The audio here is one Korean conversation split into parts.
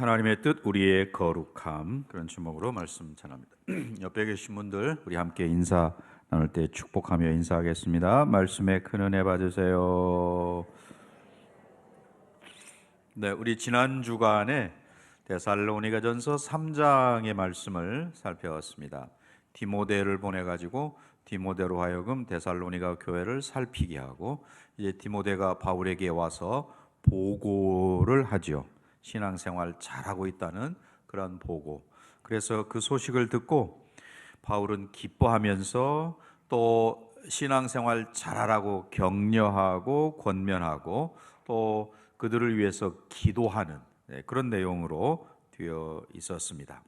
하나님의 뜻 우리의 거룩함 그런 제목으로 말씀 전합니다. 옆에 계신 분들 우리 함께 인사 나눌 때 축복하며 인사하겠습니다. 말씀에 큰 은혜 받으세요. 네, 우리 지난 주간에 데살로니가전서 3장의 말씀을 살펴봤습니다. 디모데를 보내 가지고 디모데로 하여금 데살로니가 교회를 살피게 하고 이제 디모데가 바울에게 와서 보고를 하지요. 신앙생활 잘하고 있다는 그런 보고. 그래서 그 소식을 듣고 바울은 기뻐하면서 또 신앙생활 잘하라고 격려하고 권면하고 또 그들을 위해서 기도하는 네, 그런 내용으로 되어 있었습니다.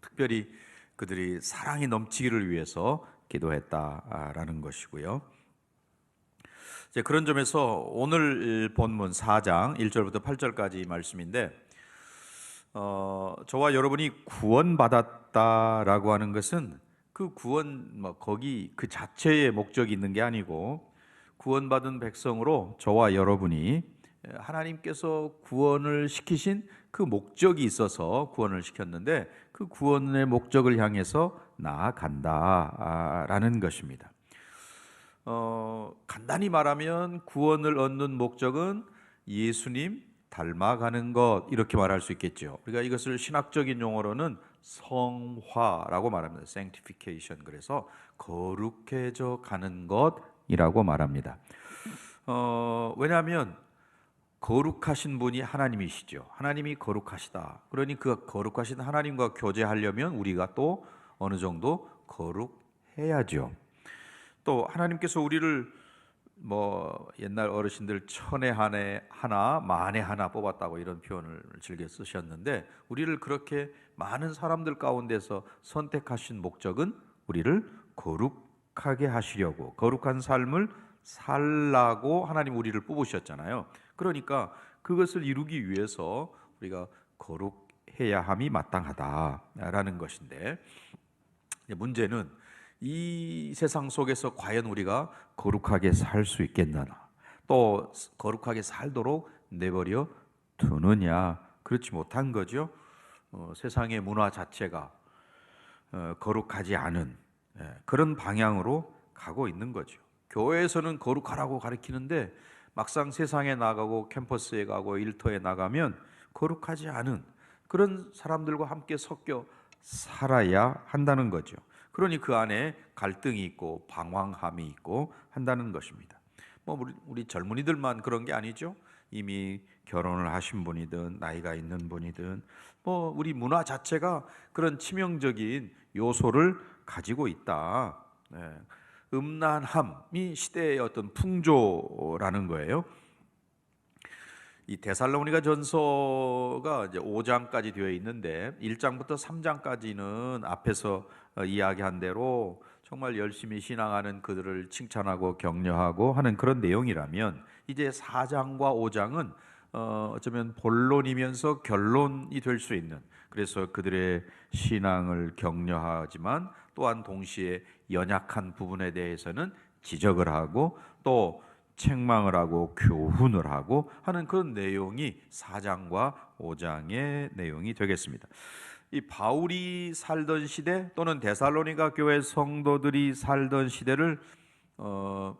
특별히 그들이 사랑이 넘치기를 위해서 기도했다라는 것이고요. 이제 그런 점에서 오늘 본문 4장 1절부터 8절까지 말씀인데 어, 저와 여러분이 구원받았다라고 하는 것은 그 구원 뭐 거기 그 자체의 목적이 있는 게 아니고 구원받은 백성으로 저와 여러분이 하나님께서 구원을 시키신 그 목적이 있어서 구원을 시켰는데 그 구원의 목적을 향해서 나아간다라는 것입니다. 어, 간단히 말하면 구원을 얻는 목적은 예수님 닮아가는 것 이렇게 말할 수 있겠죠. 우리가 이것을 신학적인 용어로는 성화라고 말합니다. sanctification. 그래서 거룩해져 가는 것이라고 말합니다. 어, 왜냐하면 거룩하신 분이 하나님이시죠. 하나님이 거룩하시다. 그러니 그 거룩하신 하나님과 교제하려면 우리가 또 어느 정도 거룩해야죠. 또 하나님께서 우리를 뭐 옛날 어르신들 천에 한해 하나 만에 하나 뽑았다고 이런 표현을 즐겨 쓰셨는데 우리를 그렇게 많은 사람들 가운데서 선택하신 목적은 우리를 거룩하게 하시려고 거룩한 삶을 살라고 하나님 우리를 뽑으셨잖아요. 그러니까 그것을 이루기 위해서 우리가 거룩해야 함이 마땅하다라는 것인데 문제는 이 세상 속에서 과연 우리가 거룩하게 살 수 있겠느냐? 또 거룩하게 살도록 내버려 두느냐? 그렇지 못한 거죠. 어, 세상의 문화 자체가 어, 거룩하지 않은 예, 그런 방향으로 가고 있는 거죠. 교회에서는 거룩하라고 가르치는데 막상 세상에 나가고 캠퍼스에 가고 일터에 나가면 거룩하지 않은 그런 사람들과 함께 섞여 살아야 한다는 거죠. 그러니 그 안에 갈등이 있고 방황함이 있고 한다는 것입니다. 뭐 우리, 우리 젊은이들만 그런 게 아니죠. 이미 결혼을 하신 분이든 나이가 있는 분이든 뭐 우리 문화 자체가 그런 치명적인 요소를 가지고 있다. 네. 음란함이 시대의 어떤 풍조라는 거예요. 이 데살로니가 전서가 이제 5장까지 되어 있는데 1장부터 3장까지는 앞에서 어, 이야기한 대로 정말 열심히 신앙하는 그들을 칭찬하고 격려하고 하는 그런 내용이라면 이제 4장과 5장은 어, 어쩌면 본론이면서 결론이 될 수 있는 그래서 그들의 신앙을 격려하지만 또한 동시에 연약한 부분에 대해서는 지적을 하고 또 책망을 하고 교훈을 하고 하는 그런 내용이 4장과 5장의 내용이 되겠습니다. 이 바울이 살던 시대 또는 데살로니가 교회 성도들이 살던 시대를 어,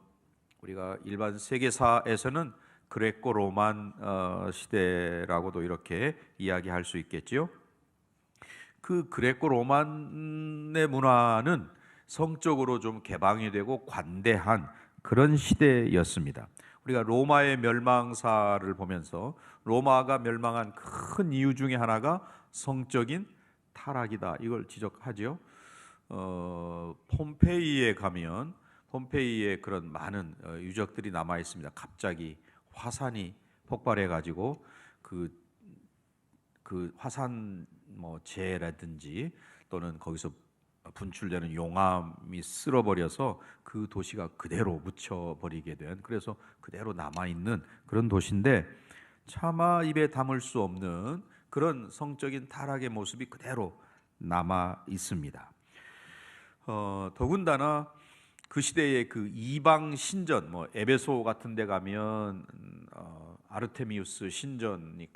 우리가 일반 세계사에서는 그레코 로만 어, 시대라고도 이렇게 이야기할 수 있겠지요. 그 그레코 로만의 문화는 성적으로 좀 개방이 되고 관대한 그런 시대였습니다. 우리가 로마의 멸망사를 보면서 로마가 멸망한 큰 이유 중에 하나가 성적인 타락이다. 이걸 지적하죠. 어, 폼페이에 가면 폼페이에 그런 많은 어, 유적들이 남아 있습니다. 갑자기 화산이 폭발해 가지고 그, 그 화산 뭐 재라든지 또는 거기서 분출되는 용암이 쓸어버려서 그 도시가 그대로 묻혀버리게 된 그래서 그대로 남아있는 그런 도시인데 차마 입에 담을 수 없는 그런 성적인 타락의 모습이 그대로 남아 있습니다. 어, 더군다나 그 시대의 그 이방 신전, 뭐 에베소 같은 데 가면 어, 아르테미우스 신전이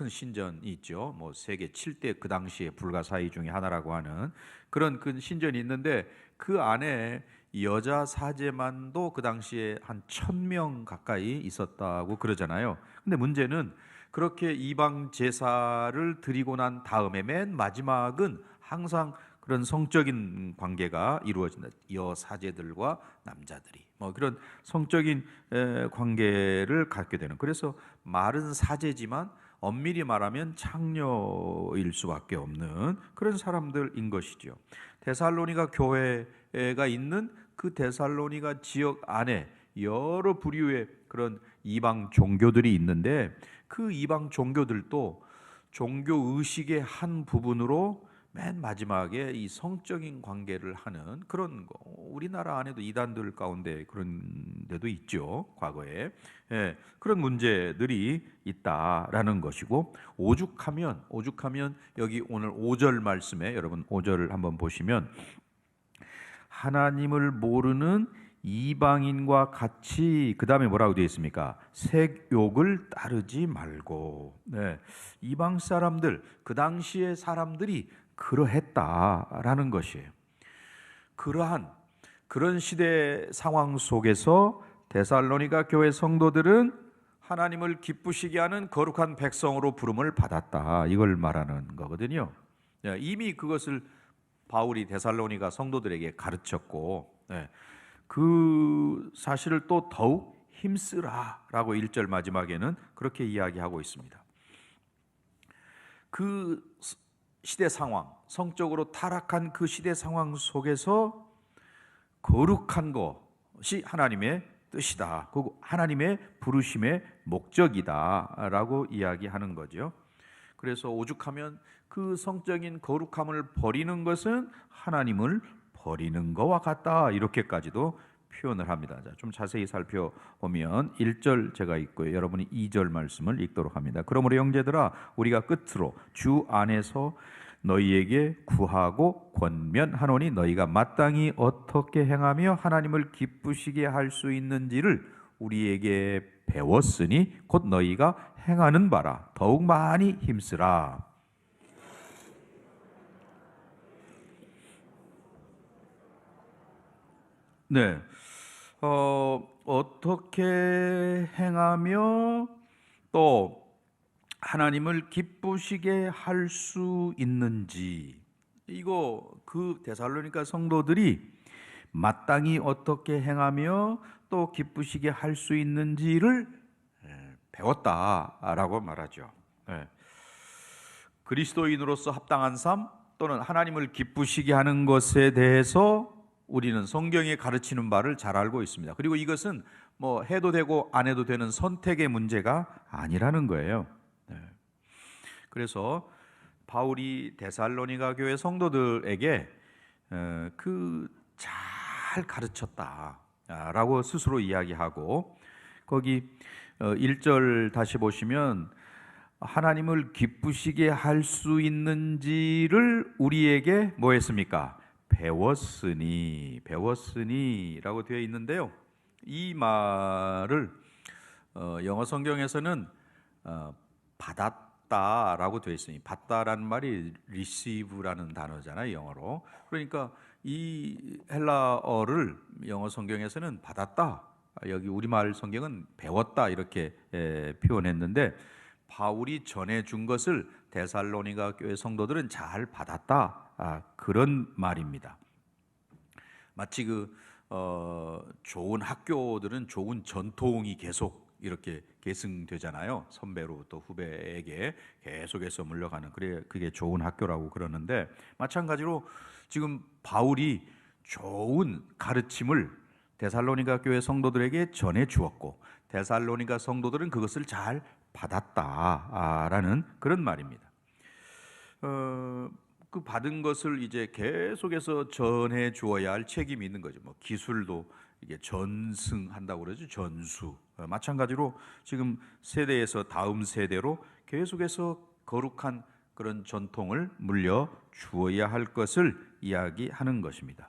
큰 신전이 있죠. 뭐 세계 7대 그 당시에 불가사의 중에 하나라고 하는 그런 큰 신전이 있는데 그 안에 여자 사제만도 그 당시에 한 천 명 가까이 있었다고 그러잖아요. 근데 문제는 그렇게 이방 제사를 드리고 난 다음에 맨 마지막은 항상 그런 성적인 관계가 이루어진다. 여 사제들과 남자들이 뭐 그런 성적인 에, 관계를 갖게 되는. 그래서 말은 사제지만 엄밀히 말하면 창녀일 수밖에 없는 그런 사람들인 것이죠. 데살로니가 교회가 있는 그 데살로니가 지역 안에 여러 부류의 그런 이방 종교들이 있는데 그 이방 종교들도 종교 의식의 한 부분으로 맨 마지막에 이 성적인 관계를 하는 그런 거 우리나라 안에도 이단들 가운데 그런 데도 있죠 과거에 예, 그런 문제들이 있다라는 것이고 오죽하면 오죽하면 여기 오늘 5절 말씀에 여러분 5절을 한번 보시면 하나님을 모르는 이방인과 같이 그 다음에 뭐라고 되어 있습니까? 색욕을 따르지 말고 네, 이방 사람들 그 당시의 사람들이 그러했다라는 것이에요. 그러한 그런 시대 상황 속에서 데살로니가 교회 성도들은 하나님을 기쁘시게 하는 거룩한 백성으로 부름을 받았다. 이걸 말하는 거거든요. 예, 이미 그것을 바울이 데살로니가 성도들에게 가르쳤고 예, 그 사실을 또 더욱 힘쓰라라고 1절 마지막에는 그렇게 이야기하고 있습니다. 그 시대 상황, 성적으로 타락한 그 시대 상황 속에서 거룩한 것이 하나님의 뜻이다. 그 하나님의 부르심의 목적이다라고 이야기하는 거죠. 그래서 오죽하면 그 성적인 거룩함을 버리는 것은 하나님을 버리는 것과 같다. 이렇게까지도 표현을 합니다. 자, 좀 자세히 살펴보면 1절 제가 읽고요. 여러분이 2절 말씀을 읽도록 합니다. 그러므로 형제들아 우리가 끝으로 주 안에서 너희에게 구하고 권면하노니 너희가 마땅히 어떻게 행하며 하나님을 기쁘시게 할 수 있는지를 우리에게 배웠으니 곧 너희가 행하는 바라 더욱 많이 힘쓰라. 네. 어, 어떻게 행하며 또 하나님을 기쁘시게 할 수 있는지 이거 그 데살로니가 성도들이 마땅히 어떻게 행하며 또 기쁘시게 할 수 있는지를 예, 배웠다라고 말하죠. 예. 그리스도인으로서 합당한 삶 또는 하나님을 기쁘시게 하는 것에 대해서 우리는 성경에 가르치는 바를 잘 알고 있습니다. 그리고 이것은 뭐 해도 되고 안 해도 되는 선택의 문제가 아니라는 거예요. 네. 그래서 바울이 데살로니가 교회 성도들에게 어, 그잘 가르쳤다라고 스스로 이야기하고 거기 1절 다시 보시면 하나님을 기쁘시게 할 수 있는지를 우리에게 뭐 했습니까? 배웠으니 배웠으니라고 되어 있는데요. 이 말을 어, 영어 성경에서는 어, 받았다라고 되어 있으니 받다라는 말이 receive라는 단어잖아요 영어로. 그러니까 이 헬라어를 영어 성경에서는 받았다. 여기 우리말 성경은 배웠다 이렇게 에, 표현했는데 바울이 전해 준 것을 데살로니가 교회 성도들은 잘 받았다. 아, 그런 말입니다. 마치 그 어, 좋은 학교들은 좋은 전통이 계속 이렇게 계승되잖아요. 선배로부터 후배에게 계속해서 물려가는 그래 그게 좋은 학교라고 그러는데 마찬가지로 지금 바울이 좋은 가르침을 데살로니가 교회 성도들에게 전해 주었고 데살로니가 성도들은 그것을 잘 받았다라는 그런 말입니다. 어, 그 받은 것을 이제 계속해서 전해 주어야 할 책임이 있는 거죠. 뭐 기술도 이게 전승한다고 그러죠. 전수. 어, 마찬가지로 지금 세대에서 다음 세대로 계속해서 거룩한 그런 전통을 물려 주어야 할 것을 이야기하는 것입니다.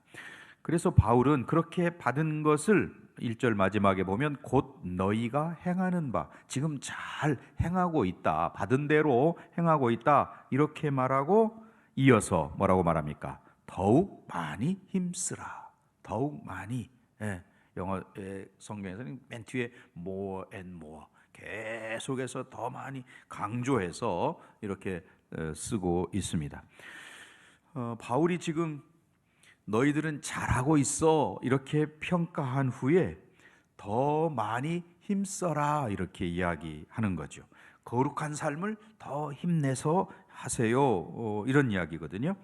그래서 바울은 그렇게 받은 것을 1절 마지막에 보면 곧 너희가 행하는 바 지금 잘 행하고 있다. 받은 대로 행하고 있다. 이렇게 말하고 이어서 뭐라고 말합니까? 더욱 많이 힘쓰라. 더욱 많이. 예, 영어 의 성경에서는 맨 뒤에 more and more 계속해서 더 많이 강조해서 이렇게 어, 쓰고 있습니다. 어, 바울이 지금 너희들은 잘하고 있어 이렇게 평가한 후에 더 많이 힘써라 이렇게 이야기하는 거죠. 거룩한 삶을 더 힘내서 하세요 어, 이런 이야기거든요.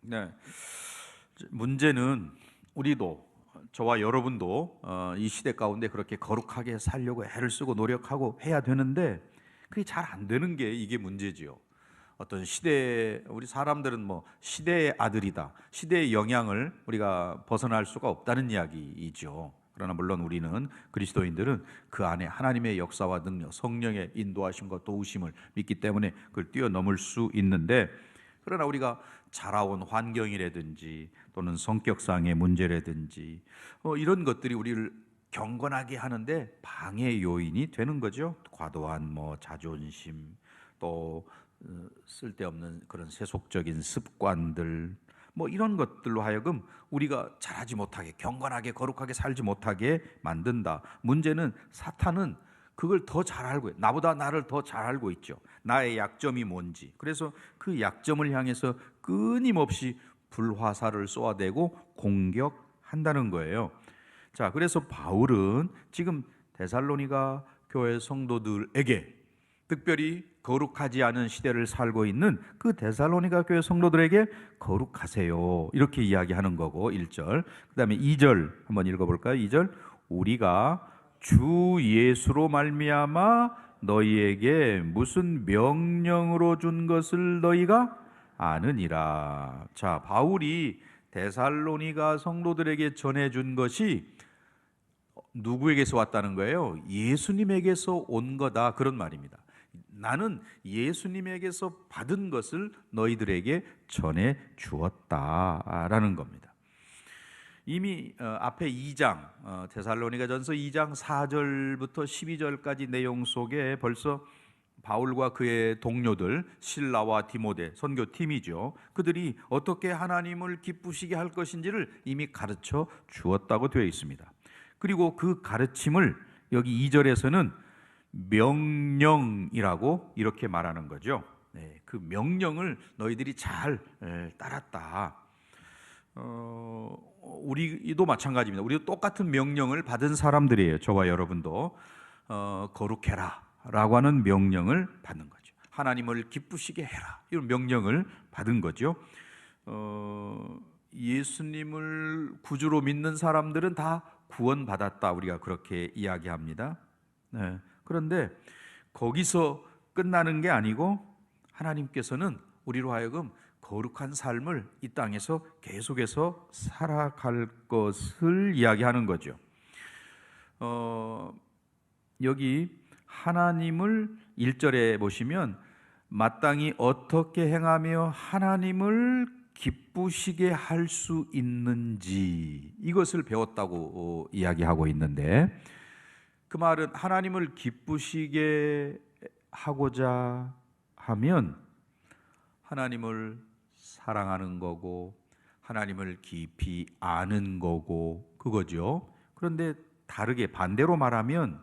네. 문제는 우리도 저와 여러분도 어, 이 시대 가운데 그렇게 거룩하게 살려고 애를 쓰고 노력하고 해야 되는데 그게 잘 안 되는 게 이게 문제지요. 어떤 시대 우리 사람들은 뭐 시대의 아들이다. 시대의 영향을 우리가 벗어날 수가 없다는 이야기이죠. 그러나 물론 우리는 그리스도인들은 그 안에 하나님의 역사와 능력, 성령의 인도하심과 도우심을 믿기 때문에 그걸 뛰어넘을 수 있는데 그러나 우리가 자라온 환경이라든지 또는 성격상의 문제라든지 어, 이런 것들이 우리를 경건하게 하는데 방해 요인이 되는 거죠. 과도한 뭐 자존심 또 어, 쓸데없는 그런 세속적인 습관들 뭐 이런 것들로 하여금 우리가 잘하지 못하게 경건하게 거룩하게 살지 못하게 만든다. 문제는 사탄은 그걸 더 잘 알고 나보다 나를 더 잘 알고 있죠. 나의 약점이 뭔지. 그래서 그 약점을 향해서 끊임없이 불화살을 쏘아대고 공격한다는 거예요. 자, 그래서 바울은 지금 데살로니가 교회 성도들에게 특별히 거룩하지 않은 시대를 살고 있는 그 데살로니가 교회 성도들에게 거룩하세요. 이렇게 이야기하는 거고 1절. 그다음에 2절 한번 읽어 볼까요? 2절. 우리가 주 예수로 말미암아 너희에게 무슨 명령으로 준 것을 너희가 아느니라. 자, 바울이 데살로니가 성도들에게 전해 준 것이 누구에게서 왔다는 거예요? 예수님에게서 온 거다 그런 말입니다. 나는 예수님에게서 받은 것을 너희들에게 전해 주었다라는 겁니다. 이미 어, 앞에 2장 어, 데살로니가전서 2장 4절부터 12절까지 내용 속에 벌써 바울과 그의 동료들 신라와 디모데 선교팀이죠. 그들이 어떻게 하나님을 기쁘시게 할 것인지를 이미 가르쳐 주었다고 되어 있습니다. 그리고 그 가르침을 여기 2절에서는 명령이라고 이렇게 말하는 거죠. 네, 그 명령을 너희들이 잘 따랐다. 어, 우리도 마찬가지입니다. 우리도 똑같은 명령을 받은 사람들이에요. 저와 여러분도 어, 거룩해라라고 하는 명령을 받는 거죠. 하나님을 기쁘시게 해라 이런 명령을 받은 거죠. 어, 예수님을 구주로 믿는 사람들은 다 구원받았다. 우리가 그렇게 이야기합니다. 네. 그런데 거기서 끝나는 게 아니고 하나님께서는 우리로 하여금 거룩한 삶을 이 땅에서 계속해서 살아갈 것을 이야기하는 거죠. 어, 여기 하나님을 1절에 보시면 마땅히 어떻게 행하며 하나님을 기쁘시게 할 수 있는지 이것을 배웠다고 어, 이야기하고 있는데 그 말은 하나님을 기쁘시게 하고자 하면 하나님을 사랑하는 거고 하나님을 깊이 아는 거고 그거죠. 그런데 다르게 반대로 말하면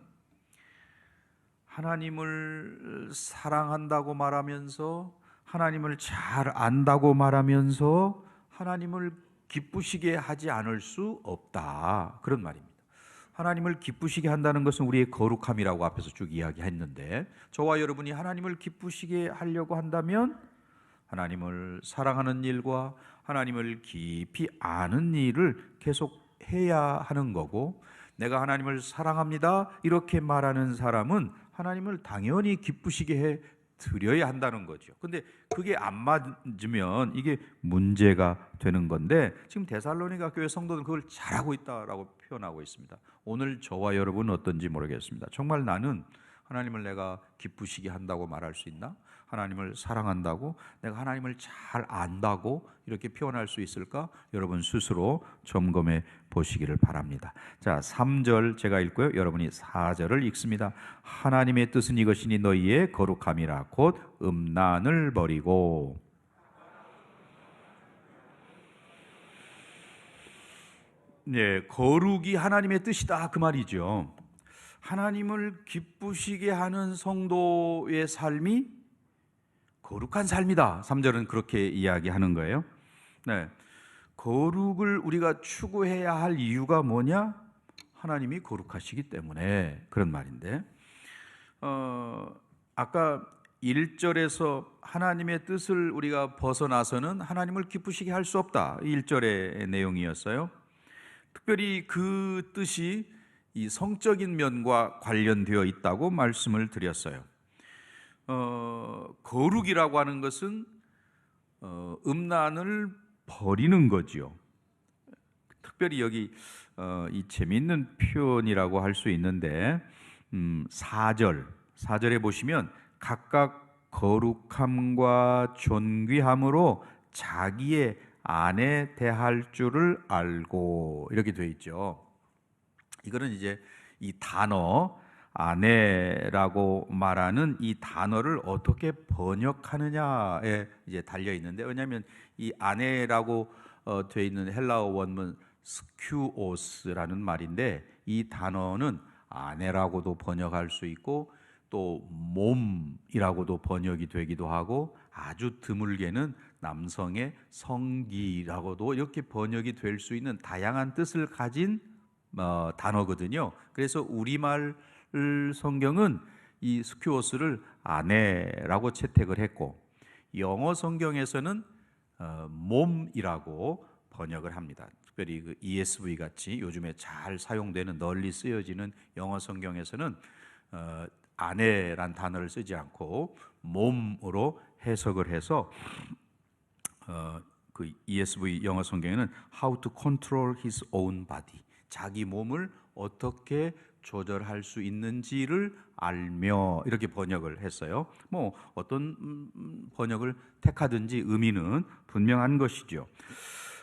하나님을 사랑한다고 말하면서 하나님을 잘 안다고 말하면서 하나님을 기쁘시게 하지 않을 수 없다. 그런 말입니다. 하나님을 기쁘시게 한다는 것은 우리의 거룩함이라고 앞에서 쭉 이야기했는데 저와 여러분이 하나님을 기쁘시게 하려고 한다면 하나님을 사랑하는 일과 하나님을 깊이 아는 일을 계속 해야 하는 거고 내가 하나님을 사랑합니다. 이렇게 말하는 사람은 하나님을 당연히 기쁘시게 해 드려야 한다는 거죠. 근데 그게 안 맞으면 이게 문제가 되는 건데 지금 데살로니가 교회 성도들 그걸 잘하고 있다라고 표현하고 있습니다. 오늘 저와 여러분은 어떤지 모르겠습니다. 정말 나는 하나님을 내가 기쁘시게 한다고 말할 수 있나? 하나님을 사랑한다고 내가 하나님을 잘 안다고 이렇게 표현할 수 있을까? 여러분 스스로 점검해 보시기를 바랍니다. 자, 3절 제가 읽고요. 여러분이 4절을 읽습니다. 하나님의 뜻은 이것이니 너희의 거룩함이라 곧 음란을 버리고 네, 거룩이 하나님의 뜻이다 그 말이죠. 하나님을 기쁘시게 하는 성도의 삶이 거룩한 삶이다. 3절은 그렇게 이야기하는 거예요. 네. 거룩을 우리가 추구해야 할 이유가 뭐냐? 하나님이 거룩하시기 때문에 그런 말인데. 어, 아까 1절에서 하나님의 뜻을 우리가 벗어나서는 하나님을 기쁘시게 할 수 없다. 1절의 내용이었어요. 특별히 그 뜻이 이 성적인 면과 관련되어 있다고 말씀을 드렸어요. 어, 거룩이라고 하는 것은 어, 음란을 버리는 거지요. 특별히 여기 어, 이 재미있는 표현이라고 할 수 있는데 음, 4절 4절에 보시면 각각 거룩함과 존귀함으로 자기의 아내 대할 줄을 알고 이렇게 되어 있죠. 이거는 이제 이 단어 아내라고 말하는 이 단어를 어떻게 번역하느냐에 이제 달려 있는데 왜냐하면 이 아내라고 어, 되어 있는 헬라어 원문 스큐오스라는 말인데 이 단어는 아내라고도 번역할 수 있고 또 몸이라고도 번역이 되기도 하고 아주 드물게는 남성의 성기라고도 이렇게 번역이 될 수 있는 다양한 뜻을 가진 어, 단어거든요. 그래서 우리말 성경은 이 스큐오스를 아내라고 채택을 했고 영어 성경에서는 어, 몸이라고 번역을 합니다. 특별히 그 ESV 같이 요즘에 잘 사용되는 널리 쓰여지는 영어 성경에서는 어, 아내란 단어를 쓰지 않고 몸으로 해석을 해서 어, 그 ESV 영어 성경에는 How to control his own body 자기 몸을 어떻게 조절할 수 있는지를 알며 이렇게 번역을 했어요. 뭐 어떤 음, 번역을 택하든지 의미는 분명한 것이죠.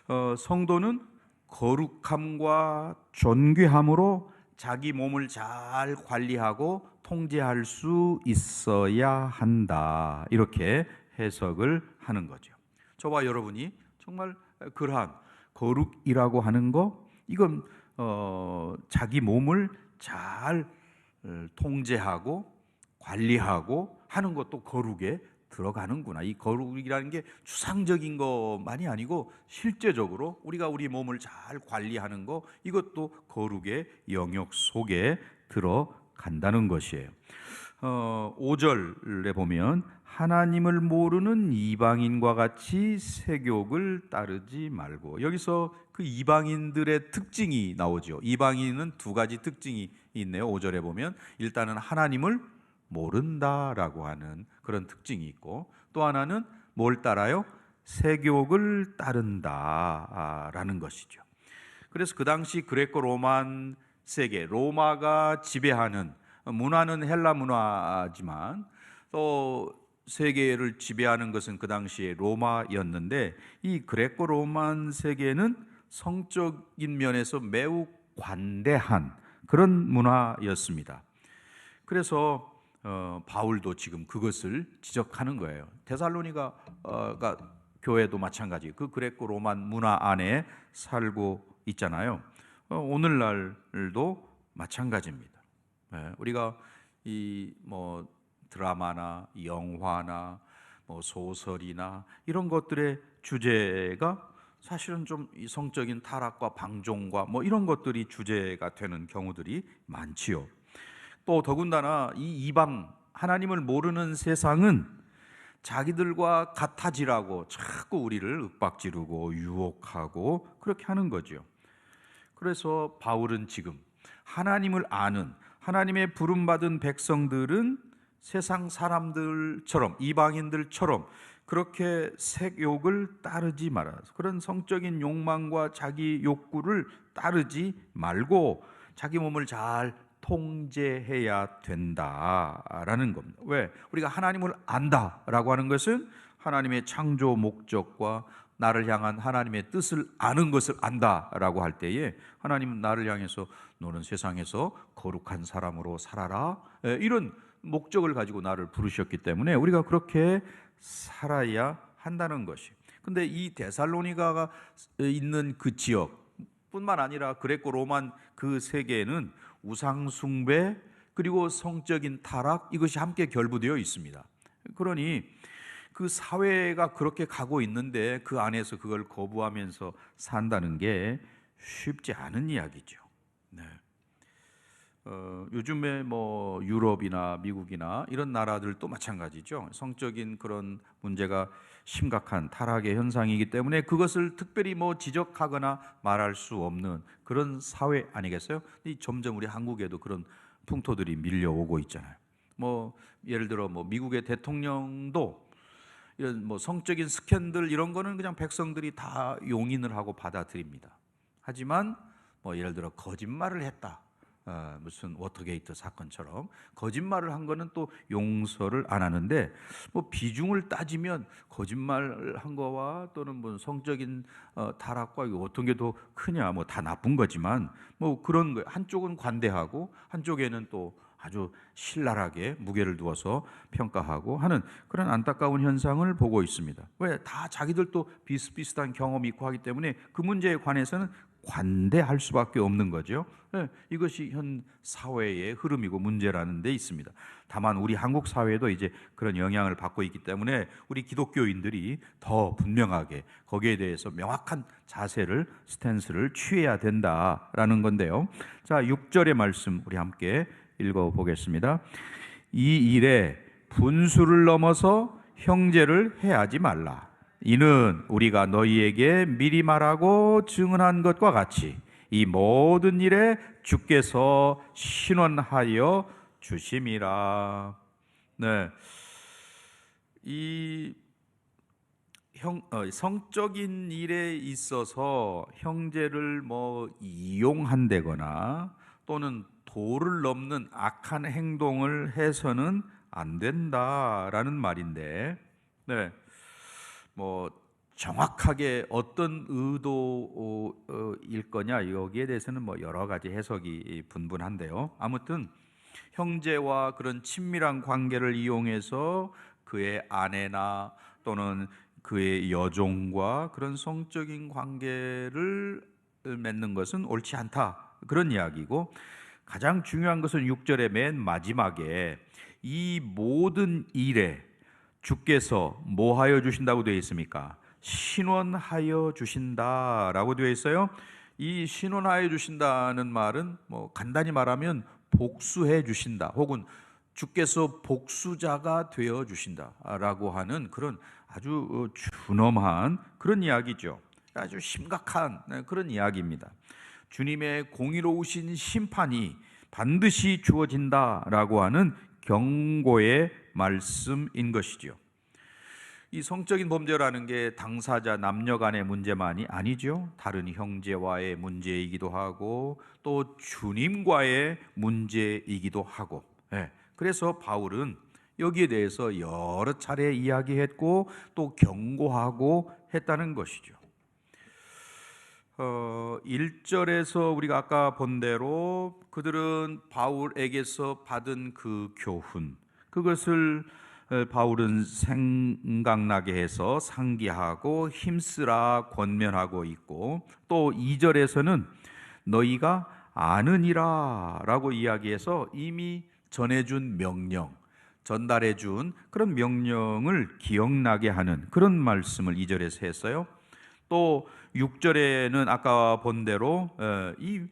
어, 성도는 거룩함과 존귀함으로 자기 몸을 잘 관리하고 통제할 수 있어야 한다. 이렇게 해석을 하는 거죠. 저와 여러분이 정말 그러한 거룩이라고 하는 거 이건 어, 자기 몸을 잘 어, 통제하고 관리하고 하는 것도 거룩에 들어가는구나. 이 거룩이라는 게 추상적인 것만이 아니고 실제적으로 우리가 우리 몸을 잘 관리하는 거 이것도 거룩의 영역 속에 들어간다는 것이에요. 어, 5절에 보면 하나님을 모르는 이방인과 같이 세욕을 따르지 말고 여기서 그 이방인들의 특징이 나오죠. 이방인은 두 가지 특징이 있네요. 5절에 보면 일단은 하나님을 모른다라고 하는 그런 특징이 있고 또 하나는 뭘 따라요? 세욕을 따른다라는 것이죠. 그래서 그 당시 그레코 로만 세계 로마가 지배하는 문화는 헬라 문화지만 또 세계를 지배하는 것은 그 당시에 로마였는데 이 그레코 로만 세계는 성적인 면에서 매우 관대한 그런 문화였습니다. 그래서 어, 바울도 지금 그것을 지적하는 거예요. 데살로니가가 교회도 마찬가지. 그 그레코 로만 문화 안에 살고 있잖아요. 어, 오늘날도 마찬가지입니다. 네, 우리가 이 뭐 드라마나 영화나 뭐 소설이나 이런 것들의 주제가 사실은 좀 성적인 타락과 방종과 뭐 이런 것들이 주제가 되는 경우들이 많지요. 또 더군다나 이 이방 하나님을 모르는 세상은 자기들과 같아지라고 자꾸 우리를 윽박지르고 유혹하고 그렇게 하는 거죠. 그래서 바울은 지금 하나님을 아는 하나님의 부름받은 백성들은 세상 사람들처럼 이방인들처럼 그렇게 색욕을 따르지 말아서 그런 성적인 욕망과 자기 욕구를 따르지 말고 자기 몸을 잘 통제해야 된다라는 겁니다. 왜? 우리가 하나님을 안다라고 하는 것은 하나님의 창조 목적과 나를 향한 하나님의 뜻을 아는 것을 안다라고 할 때에 하나님은 나를 향해서 너는 세상에서 거룩한 사람으로 살아라 예, 이런 목적을 가지고 나를 부르셨기 때문에 우리가 그렇게 살아야 한다는 것이. 근데 이 데살로니가가 있는 그 지역뿐만 아니라 그레코 로만 그 세계에는 우상 숭배 그리고 성적인 타락 이것이 함께 결부되어 있습니다. 그러니 그 사회가 그렇게 가고 있는데 그 안에서 그걸 거부하면서 산다는 게 쉽지 않은 이야기죠. 네. 어, 요즘에 뭐 유럽이나 미국이나 이런 나라들도 마찬가지죠. 성적인 그런 문제가 심각한 타락의 현상이기 때문에 그것을 특별히 뭐 지적하거나 말할 수 없는 그런 사회 아니겠어요? 이 점점 우리 한국에도 그런 풍토들이 밀려오고 있잖아요. 뭐 예를 들어 뭐 미국의 대통령도 이런 뭐 성적인 스캔들 이런 거는 그냥 백성들이 다 용인을 하고 받아들입니다. 하지만 뭐 예를 들어 거짓말을 했다. 어, 무슨 워터게이트 사건처럼 거짓말을 한 거는 또 용서를 안 하는데 뭐 비중을 따지면 거짓말 한 거와 또는 뭐 성적인 어, 타락과 어떤 게 더 크냐 뭐 다 나쁜 거지만 뭐 그런 거 한쪽은 관대하고 한쪽에는 또 아주 신랄하게 무게를 두어서 평가하고 하는 그런 안타까운 현상을 보고 있습니다. 왜 다 자기들도 비슷비슷한 경험이 있고 하기 때문에 그 문제에 관해서는 관대할 수밖에 없는 거죠. 네, 이것이 현 사회의 흐름이고 문제라는 데 있습니다. 다만 우리 한국 사회도 이제 그런 영향을 받고 있기 때문에 우리 기독교인들이 더 분명하게 거기에 대해서 명확한 자세를 스탠스를 취해야 된다라는 건데요. 자, 6절의 말씀 우리 함께 읽어 보겠습니다. 이 일에 분수를 넘어서 형제를 해하지 말라. 이는 우리가 너희에게 미리 말하고 증언한 것과 같이 이 모든 일에 주께서 신원하여 주심이라. 네. 이 형, 어, 성적인 일에 있어서 형제를 뭐 이용한다거나 또는 도를 넘는 악한 행동을 해서는 안 된다라는 말인데, 네, 뭐 정확하게 어떤 의도일 거냐 여기에 대해서는 뭐 여러 가지 해석이 분분한데요. 아무튼 형제와 그런 친밀한 관계를 이용해서 그의 아내나 또는 그의 여종과 그런 성적인 관계를 맺는 것은 옳지 않다. 그런 이야기고 가장 중요한 것은 6절의 맨 마지막에 이 모든 일에 주께서 뭐 하여 주신다고 되어 있습니까? 신원하여 주신다라고 되어 있어요. 이 신원하여 주신다는 말은 뭐 간단히 말하면 복수해 주신다 혹은 주께서 복수자가 되어 주신다라고 하는 그런 아주 어, 준엄한 그런 이야기죠. 아주 심각한 네, 그런 이야기입니다. 주님의 공의로우신 심판이 반드시 주어진다라고 하는 경고의 말씀인 것이지요. 이 성적인 범죄라는 게 당사자 남녀 간의 문제만이 아니죠. 다른 형제와의 문제이기도 하고 또 주님과의 문제이기도 하고. 네. 그래서 바울은 여기에 대해서 여러 차례 이야기했고 또 경고하고 했다는 것이죠. 어, 1절에서 우리가 아까 본 대로 그들은 바울에게서 받은 그 교훈, 그것을 어, 바울은 생각나게 해서 상기하고 힘쓰라 권면하고 있고 또 2절에서는 너희가 아느니라 라고 이야기해서 이미 전해준 명령, 전달해준 그런 명령을 기억나게 하는 그런 말씀을 2절에서 했어요. 또 6절에는 아까 본 대로 어, 이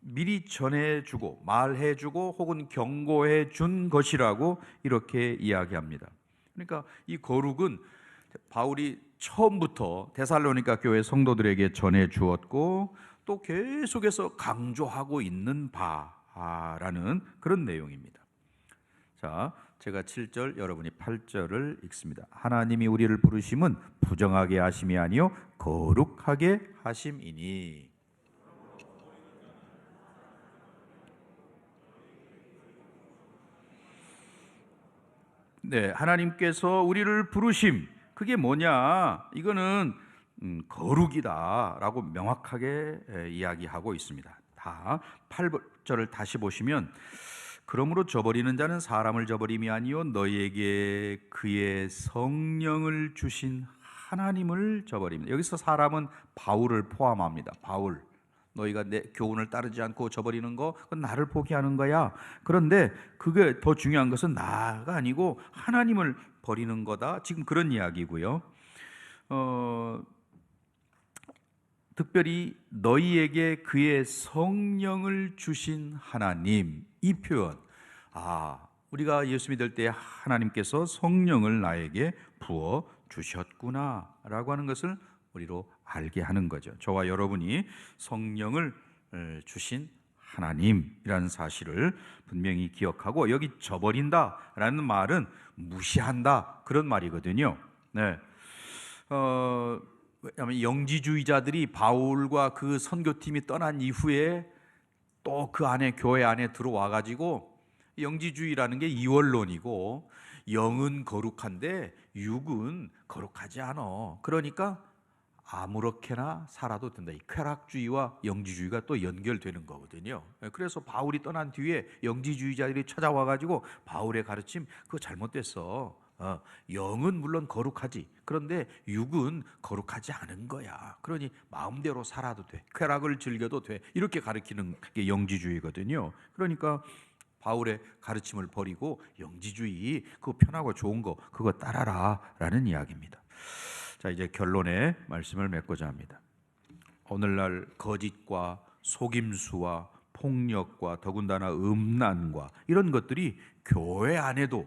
미리 전해주고 말해주고 혹은 경고해 준 것이라고 이렇게 이야기합니다. 그러니까 이 거룩은 바울이 처음부터 데살로니가 교회 성도들에게 전해 주었고 또 계속해서 강조하고 있는 바라는 그런 내용입니다. 자, 제가 7절 여러분이 8절을 읽습니다. 하나님이 우리를 부르심은 부정하게 하심이 아니요 거룩하게 하심이니 네, 하나님께서 우리를 부르심 그게 뭐냐? 이거는 음, 거룩이다라고 명확하게 에, 이야기하고 있습니다. 다 8절을 다시 보시면 그러므로 저버리는 자는 사람을 저버림이 아니요 너희에게 그의 성령을 주신 하나님을 저버립니다. 여기서 사람은 바울을 포함합니다. 바울. 너희가 내 교훈을 따르지 않고 저버리는 거 그건 나를 포기하는 거야. 그런데 그게 더 중요한 것은 나가 아니고 하나님을 버리는 거다. 지금 그런 이야기고요. 어, 특별히 너희에게 그의 성령을 주신 하나님 이 표현 아 우리가 예수 믿을 때 하나님께서 성령을 나에게 부어 주셨구나 라고 하는 것을 우리로 알게 하는 거죠. 저와 여러분이 성령을 에, 주신 하나님이라는 사실을 분명히 기억하고 여기 저버린다라는 말은 무시한다 그런 말이거든요. 네. 어, 왜냐하면 영지주의자들이 바울과 그 선교팀이 떠난 이후에 또 그 안에 교회 안에 들어와 가지고 영지주의라는 게 이원론이고 영은 거룩한데 육은 거룩하지 않아. 그러니까 아무렇게나 살아도 된다. 이 쾌락주의와 영지주의가 또 연결되는 거거든요. 그래서 바울이 떠난 뒤에 영지주의자들이 찾아와 가지고 바울의 가르침 그거 잘못됐어. 어, 영은 물론 거룩하지. 그런데 육은 거룩하지 않은 거야. 그러니 마음대로 살아도 돼. 쾌락을 즐겨도 돼. 이렇게 가르치는 게 영지주의거든요. 그러니까 바울의 가르침을 버리고 영지주의 그거 편하고 좋은 거 그거 따라라라는 이야기입니다. 자, 이제 결론의 말씀을 맺고자 합니다. 오늘날 거짓과 속임수와 폭력과 더군다나 음란과 이런 것들이 교회 안에도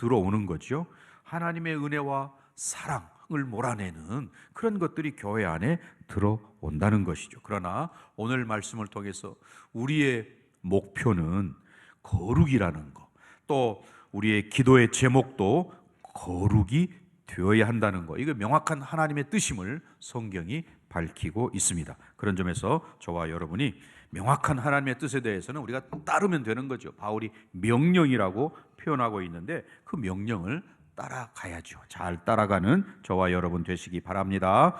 들어오는 거죠. 하나님의 은혜와 사랑을 몰아내는 그런 것들이 교회 안에 들어온다는 것이죠. 그러나 오늘 말씀을 통해서 우리의 목표는 거룩이라는 것, 또 우리의 기도의 제목도 거룩이 되어야 한다는 것. 이거 명확한 하나님의 뜻임을 성경이 밝히고 있습니다. 그런 점에서 저와 여러분이 명확한 하나님의 뜻에 대해서는 우리가 따르면 되는 거죠. 바울이 명령이라고 표현하고 있는데 그 명령을 따라가야죠. 잘 따라가는 저와 여러분 되시기 바랍니다.